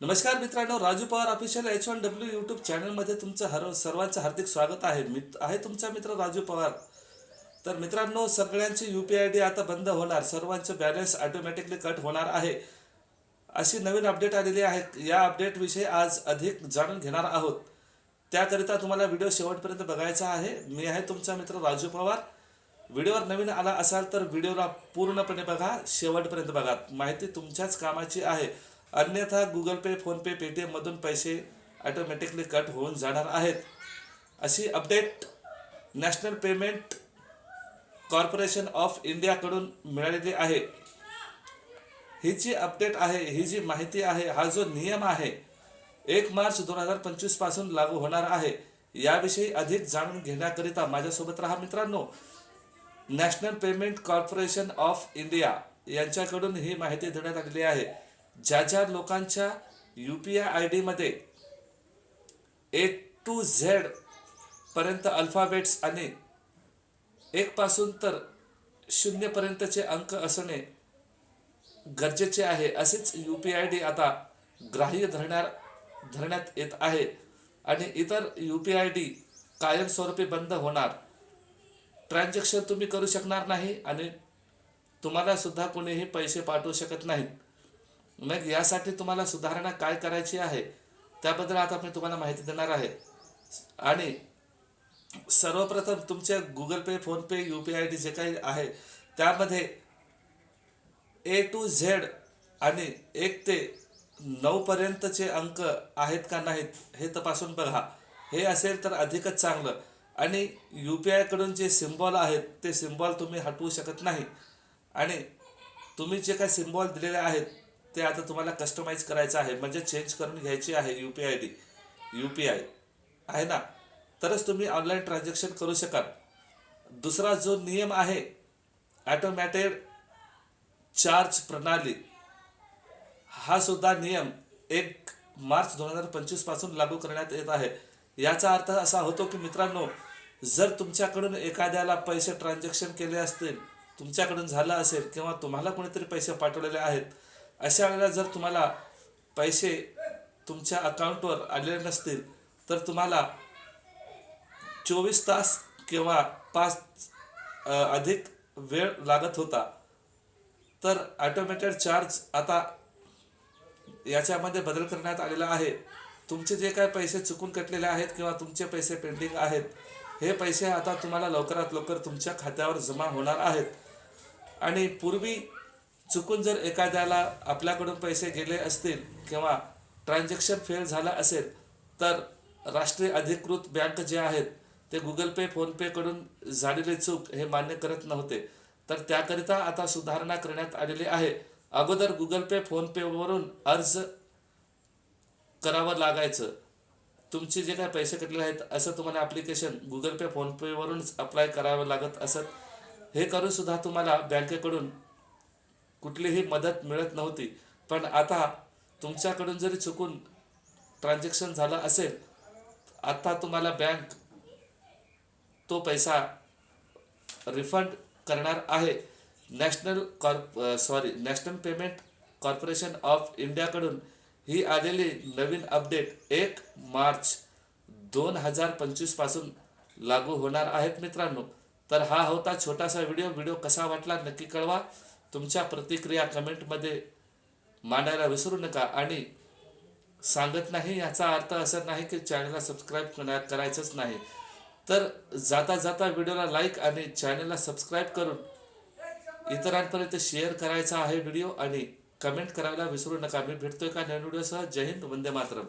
नमस्कार मित्रांनो Raju Pawar official H one W YouTube चॅनलमध्ये तुमचं हर सर्वांचं हार्दिक स्वागत आहे. मित आहे तुमचा मित्र राजू पवार. तर मित्रांनो सगळ्यांची यू पी आय डी आता बंद होणार. सर्वांचं बॅलन्स ऑटोमॅटिकली कट होणार आहे. अशी नवीन अपडेट आलेली आहे. या अपडेटविषयी आज अधिक जाणून घेणार आहोत. त्याकरिता तुम्हाला व्हिडिओ शेवटपर्यंत बघायचा आहे. मी आहे तुमचा मित्र राजू पवार. व्हिडिओवर नवीन आला असाल तर व्हिडिओला पूर्णपणे बघा. शेवटपर्यंत बघा. माहिती तुमच्याच कामाची आहे. अन्यथा गुगल पे फोनपे पेटीएममधून पैसे ॲटोमॅटिकली कट होऊन जाणार आहेत. अशी update national payment corporation of इंडियाकडून मिळालेली आहे. ही जी अपडेट आहे ही जी माहिती आहे हा जो नियम आहे एक मार्च दोन हजार पंचवीसपासून लागू होणार आहे. याविषयी अधिक जाणून घेण्याकरिता माझ्यासोबत राहा मित्रांनो. National payment corporation of India यांच्याकडून ही माहिती देण्यात आलेली आहे. ज्या ज्या लोकांच्या यू पी आय आय डीमध्ये ए टू झेड पर्यंत अल्फाबेट्स आणि एकपासून तर शून्यपर्यंतचे अंक असणे गरजेचे आहे असेच यू पी आय डी आता ग्राह्य धरणार धरण्यात येत आहे आणि इतर यू पी आय डी कायमस्वरूपी बंद होणार. ट्रान्झॅक्शन तुम्ही करू शकणार नाही आणि तुम्हाला सुद्धा कोणीही पैसे पाठवू शकत नाहीत. मग यासाठी तुम्हाला सुधारणा काय करायची आहे त्याबद्दल आता मी तुम्हाला माहिती देणार आहे. आणि सर्वप्रथम तुमच्या Google Pay PhonePe U P I D जे काही आहे त्यामध्ये ए टू झेड आणि एक ते नऊपर्यंतचे अंक आहेत का नाहीत हे तपासून बघा. हे असेल तर अधिकच चांगलं. आणि यू पी आयकडून जे सिम्बॉल आहेत ते सिम्बॉल तुम्ही हटवू शकत नाही. आणि तुम्ही जे काही सिम्बॉल दिलेले आहेत ते आता तुम्हाला कस्टमाइज करायचं आहे. म्हणजे चेंज करून घ्यायची आहे U P I D U P I आहे ना? तरच तुम्ही ऑनलाईन ट्रान्झॅक्शन करू शकाल. दुसरा जो नियम आहे ॲटोमॅटेड चार्ज प्रणाली. हा सुद्धा नियम एक मार्च दोन हजार पंचवीसपासून लागू करण्यात येत आहे. याचा अर्थ असा होतो की मित्रांनो जर तुमच्याकडून एखाद्याला पैसे ट्रान्झॅक्शन केले असतील तुमच्याकडून झालं असेल किंवा तुम्हाला कोणीतरी पैसे पाठवलेले आहेत अशा वेळेला जर तुम्हाला पैसे तुमच्या अकाउंटवर आलेले नसतील तर तुम्हाला चोवीस तास किंवा पाच अधिक वेळ लागत होता. तर ॲटोमॅटेड चार्ज आता याच्यामध्ये बदल करण्यात आलेला आहे. तुमचे जे काय पैसे चुकून कटलेले आहेत किंवा तुमचे पैसे पेंडिंग आहेत हे पैसे आता तुम्हाला लवकरात लवकर तुमच्या खात्यावर जमा होणार आहेत. आणि पूर्वी चुकून जर एखाद्याला आपल्याकडून पैसे गेले असतील किंवा ट्रान्झॅक्शन फेल झालं असेल तर राष्ट्रीय अधिकृत बँक जे आहेत ते गुगल पे फोनपेकडून झालेले चूक हे मान्य करत नव्हते. तर त्याकरिता आता सुधारणा करण्यात आलेली आहे. अगोदर गुगल पे फोनपेवरून अर्ज करावं लागायचं. तुमचे जे काही पैसे कटले आहेत असं तुम्हाला ॲप्लिकेशन गुगल पे फोनपेवरूनच अप्लाय करावं लागत असत. हे करून सुद्धा तुम्हाला बँकेकडून कुठलीही मदत मिळत नव्हती. पण आता तुमच्याकडून जरी चुकून ट्रान्झॅक्शन झालं असेल आता तुम्हाला बँक तो पैसा रिफंड करणार आहे. National corp sorry national payment corporation of इंडियाकडून ही आलेली नवीन अपडेट एक मार्च दोन हजार पंचवीसपासून लागू होणार आहेत मित्रांनो. तर हा होता छोटासा व्हिडिओ व्हिडिओ कसा वाटला नक्की कळवा. तुमच्या प्रतिक्रिया कमेंटमध्ये मांडायला विसरू नका. आणि सांगत नाही याचा अर्थ असं नाही की चॅनलला सबस्क्राईब करायचंच नाही. तर जाता जाता व्हिडिओला लाईक आणि चॅनलला सबस्क्राईब करून इतरांपर्यंत शेअर करायचा आहे व्हिडिओ आणि कमेंट करायला विसरू नका. मी भेटतोय का नवीन व्हिडिओसह? जय हिंद वंदे मातरम.